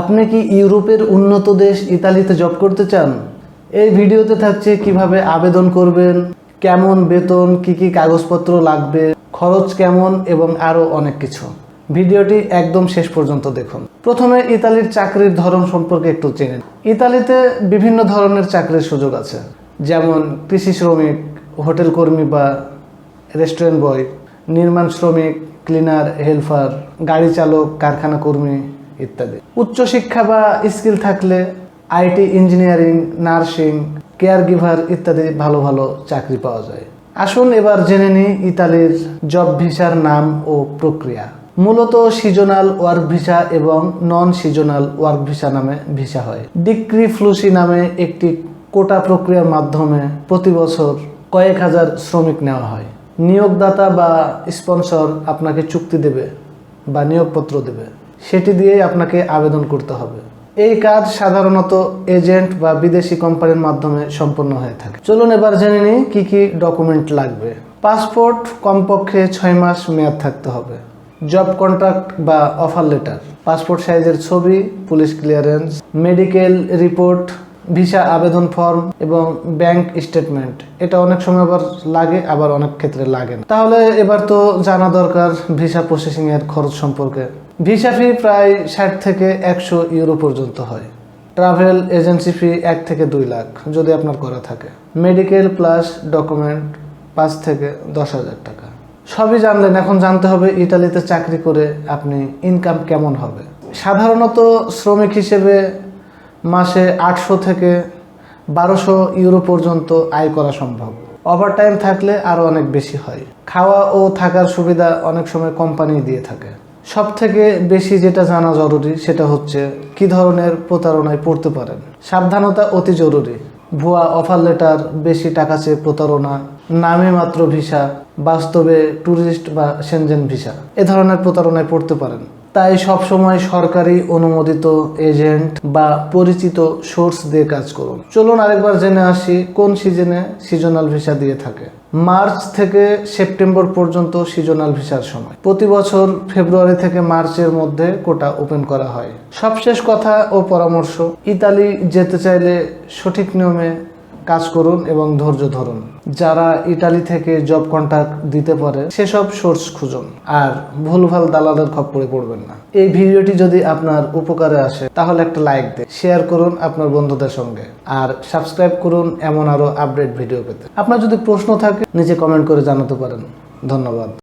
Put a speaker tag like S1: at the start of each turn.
S1: আপনি কি ইউরোপের উন্নত দেশ ইতালিতে জব করতে চান? এই ভিডিওতে থাকছে কীভাবে আবেদন করবেন, কেমন বেতন, কি কি কাগজপত্র লাগবে, খরচ কেমন এবং আরও অনেক কিছু। ভিডিওটি একদম শেষ পর্যন্ত দেখুন। প্রথমে ইতালির চাকরির ধরন সম্পর্কে একটু নিন। ইতালিতে বিভিন্ন ধরনের চাকরির সুযোগ আছে। যেমন কৃষি শ্রমিক, হোটেল কর্মী বা রেস্টুরেন্ট বয়, নির্মাণ শ্রমিক, ক্লিনার, হেল্পার, গাড়ি চালক, কারখানা কর্মী ইত্যাদি। উচ্চশিক্ষা বা স্কিল থাকলে IT, engineering, nursing caregiver ইত্যাদি ভালো ভালো চাকরি পাওয়া যায়। আসুন এবার জেনে নিই ইতালির জব ভিসার নাম ও প্রক্রিয়া। মূলত সিজনাল ওয়ার্ক ভিসা এবং নন সিজনাল ওয়ার্ক ভিসা নামে ভিসা হয়। ডিক্রি ফ্লুসি নামে একটি কোটা প্রক্রিয়ার মাধ্যমে প্রতি বছর কয়েক হাজার শ্রমিক নেওয়া হয়। নিয়োগদাতা বা স্পন্সর আপনাকে চুক্তি দেবে বা নিয়োগপত্র দেবে। সেটি দিয়েই আপনাকে আবেদন করতে হবে। এই কাজ সাধারণত এজেন্ট বা বিদেশি কোম্পানির মাধ্যমে সম্পন্ন হয়ে থাকে। চলুন এবার জেনে নিই কি কি ডকুমেন্ট লাগবে। পাসপোর্ট, কমপক্ষে ছয় মাস মেয়াদ থাকতে হবে। জব কন্ট্রাক্ট বা অফার লেটার। পাসপোর্ট সাইজের ছবি, police clearance, medical report visa আবেদন ফর্ম এবং ব্যাংক স্টেটমেন্ট। এটা অনেক সময় আবার লাগে, আবার অনেক ক্ষেত্রে লাগে না। তাহলে এবার তো জানা দরকার ভিসা প্রসেসিং এর খরচ সম্পর্কে। ভিসা ফি প্রায় ষাট থেকে একশো ইউরো পর্যন্ত হয়। ট্রাভেল এজেন্সি ফি এক থেকে দুই লাখ, যদি আপনার করা থাকে। মেডিকেল প্লাস ডকুমেন্ট পাঁচ থেকে দশ হাজার টাকা। সবই জানলেন, এখন জানতে হবে ইটালিতে চাকরি করে আপনি ইনকাম কেমন হবে। সাধারণত শ্রমিক হিসেবে মাসে আটশো থেকে বারোশো ইউরো পর্যন্ত আয় করা সম্ভব। ওভারটাইম থাকলে আরও অনেক বেশি হয়। খাওয়া ও থাকার সুবিধা অনেক সময় কোম্পানি দিয়ে থাকে। সব থেকে বেশি যেটা জানা জরুরি সেটা হচ্ছে কি ধরনের প্রতারণায় পড়তে পারেন। সাবধানতা অতি জরুরি। ভুয়া অফার লেটার বেশি টাকা চেয়ে প্রতারণা, নামে মাত্র ভিসা, বাস্তবে ট্যুরিস্ট বা সেনজেন ভিসা, এ ধরনের প্রতারণায় পড়তে পারেন। তাই সবসময় সরকারি অনুমোদিত এজেন্ট বা পরিচিত সোর্স দিয়ে কাজ করুন। চলুন আরেকবার জেনে আসি কোন সিজনে সিজনাল ভিসা দিয়ে থাকে। মার্চ থেকে সেপ্টেম্বর পর্যন্ত সিজনাল ভিসার সময়। প্রতি বছর ফেব্রুয়ারি থেকে মার্চের মধ্যে কোটা ওপেন করা হয়। সবশেষ কথা ও পরামর্শ, ইতালি যেতে চাইলে সঠিক নিয়মে কাজ করুন এবং ধৈর্য ধরুন। যারা ইটালি থেকে জব কন্ট্রাক্ট দিতে পারে, সেসব সোর্স খুঁজুন। আর ভুলভাল দালালের খপ্পরে পড়বেন না। এই ভিডিওটি যদি আপনার উপকারে আসে, তাহলে একটা লাইক দিন। শেয়ার করুন আপনার বন্ধুদের সঙ্গে। আর সাবস্ক্রাইব করুন এমন আরও আপডেট ভিডিও পেতে। আপনার যদি প্রশ্ন থাকে, নিচে কমেন্ট করে জানাতে পারেন। ধন্যবাদ।